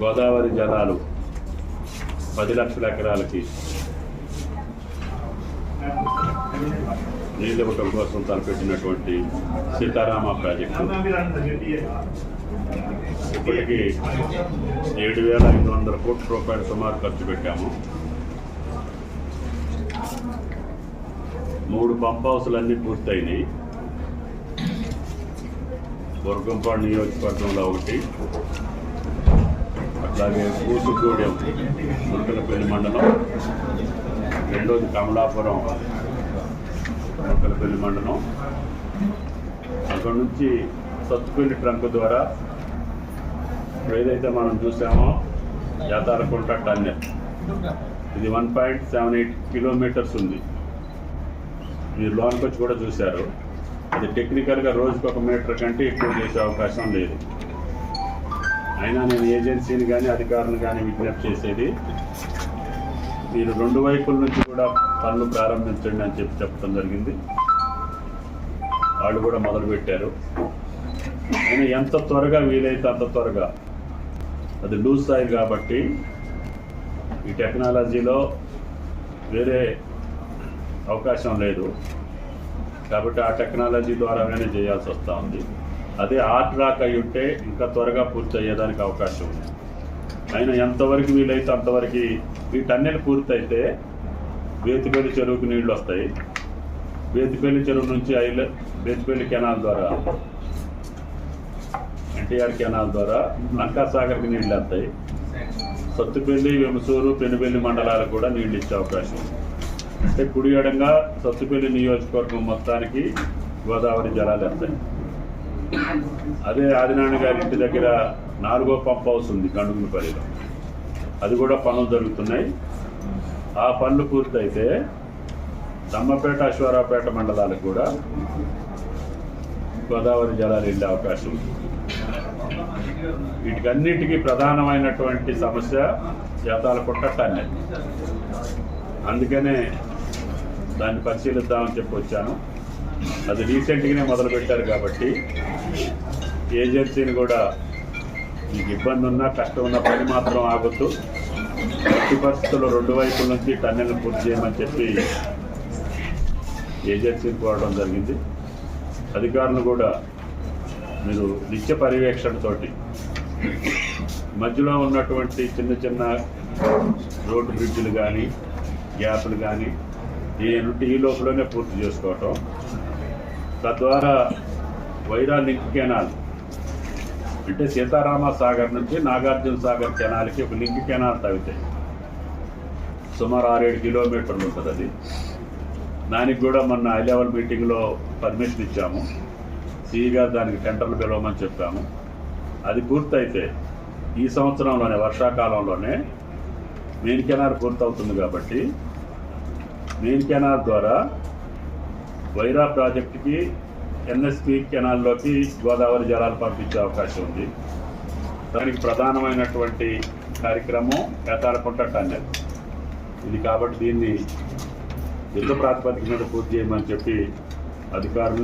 గోదావరి జలాలు పది లక్షల ఎకరాలకి నీళ్ళు కోసం తలపెట్టినటువంటి సీతారామ ప్రాజెక్టు. ఇప్పటికీ ఏడు వేల ఐదు వందల కోట్ల రూపాయలు సుమారు ఖర్చు పెట్టాము. మూడు పంప్ హౌసులన్నీ పూర్తయినాయి. బొరగంపాడు నియోజకవర్గంలో ఒకటి. అట్లాగే కూసుగూడెం మురకలపల్లి మండలం. రెండోది కమలాపురం మురకలపల్లి మండలం. అక్కడ నుంచి సత్తుపల్లి ట్రంక్ ద్వారా ఏదైతే మనం చూసామో జాతారకుంట టన్నెల్. ఇది one point seven eight kilometres ఉంది. మీరు లోన్కి వచ్చి కూడా చూశారు. అది టెక్నికల్గా రోజుకి ఒక మీటర్ కంటే ఎక్కువ చేసే అవకాశం లేదు. అయినా నేను ఏజెన్సీని కానీ అధికారులను కానీ విజ్ఞప్తి చేసేది మీరు రెండు వైపుల నుంచి కూడా పనులు ప్రారంభించండి అని చెప్పి చెప్పడం జరిగింది. వాళ్ళు కూడా మొదలుపెట్టారు అయినా ఎంత త్వరగా వీలైతే అంత త్వరగా. అది లూజ్ సాయిల్ కాబట్టి ఈ టెక్నాలజీలో వేరే అవకాశం లేదు. కాబట్టి ఆ టెక్నాలజీ ద్వారానే చేయాల్సి వస్తూ ఉంది. అదే ఆర్ట్ రాక్ అయి ఉంటే ఇంకా త్వరగా పూర్తి అయ్యేదానికి అవకాశం ఉంది. అయినా ఎంతవరకు వీలైతే అంతవరకు ఈ టన్నెల్ పూర్తయితే వేతిపల్లి చెరువుకు నీళ్ళు వస్తాయి. వేతిపల్లి చెరువు నుంచి ఐల వేతిపల్లి కెనాల్ ద్వారా ఎన్టీఆర్ కెనాల్ ద్వారా లంకాసాగర్కి నీళ్ళు వస్తాయి. సత్తుపల్లి వెమసూరు పెనుబెల్లి మండలాలకు కూడా నీళ్ళు ఇచ్చే అవకాశం ఉంది. అంటే కుడి ఎడంగా సత్తుపల్లి నియోజకవర్గం మొత్తానికి గోదావరి జలాలు వస్తాయి. అదే ఆదినారాయణ గారి ఇంటి దగ్గర నాలుగో పంప్ హౌస్ ఉంది గండుగులపల్లిలో అది కూడా పనులు జరుగుతున్నాయి. ఆ పనులు పూర్తయితే దమ్మపేట అశ్వారావుపేట మండలాలకు కూడా గోదావరి జలాలు వెళ్ళే అవకాశం ఉంది. వీటికన్నిటికీ ప్రధానమైనటువంటి సమస్య జాతాలకుంట టన్నెల్ అందుకనే దాన్ని పరిశీలిద్దామని చెప్పి వచ్చాను. అది రీసెంట్గానే మొదలుపెట్టారు కాబట్టి ఏజెన్సీని కూడా మీకు ఇబ్బంది ఉన్నా కష్టం ఉన్న పని మాత్రం ఆగొద్దు. ప్రతి పరిస్థితుల్లో రెండు వైపుల నుంచి టన్నెల్ని పూర్తి చేయమని చెప్పి ఏజెన్సీని కోరడం జరిగింది. అధికారులు కూడా మీరు నిత్య పర్యవేక్షణతోటి మధ్యలో ఉన్నటువంటి చిన్న చిన్న రోడ్డు బ్రిడ్జ్లు కానీ గ్యాప్లు కానీ ఈ ఈ లోపలనే పూర్తి చేసుకోవటం. తద్వారా వైరా లింక్ కెనాల్ అంటే సీతారామ సాగర్ నుంచి నాగార్జున సాగర్ కెనాల్కి ఒక లింక్ కెనాల్ తవ్వితే సుమారు ఆరేడు కిలోమీటర్లు ఉంటుంది అది. దానికి కూడా మొన్న హై లెవెల్ మీటింగ్లో పర్మిషన్ ఇచ్చాము. సిఈ దానికి టెండర్లు పిలవమని చెప్పాము. అది పూర్తయితే ఈ సంవత్సరంలోనే వర్షాకాలంలోనే మెయిన్ కెనాల్ పూర్తవుతుంది కాబట్టి మెయిన్ కెనాల్ ద్వారా వైరా ప్రాజెక్టుకి ఎన్ఎస్పి కెనాల్లోకి గోదావరి జలాలు పంపించే అవకాశం ఉంది. దానికి ప్రధానమైనటువంటి కార్యక్రమం ఏతాలకుంట టన్నెల్. ఇది కాబట్టి దీన్ని యుద్ధ ప్రాతిపదిక మీద పూర్తి చేయమని చెప్పి అధికారులు